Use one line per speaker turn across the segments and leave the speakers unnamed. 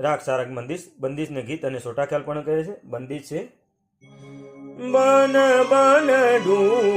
રાગ સારંગ બંદિશ બંદિશને ગીત અને સોટા ખ્યાલ પણ કહે છે. બંદિશ છે. બન બન ઢૂંઢન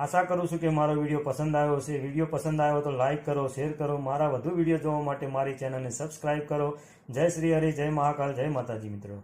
આશા કરું છું કે મારો વીડિયો પસંદ આવ્યો હશે. વીડિયો પસંદ આવ્યો તો લાઇક કરો શેર કરો. મારા વધુ વીડિયો જોવા માટે મારી ચેનલને સબસ્ક્રાઇબ કરો. જય શ્રી હરિ, જય મહાકાલ, જય માતાજી મિત્રો.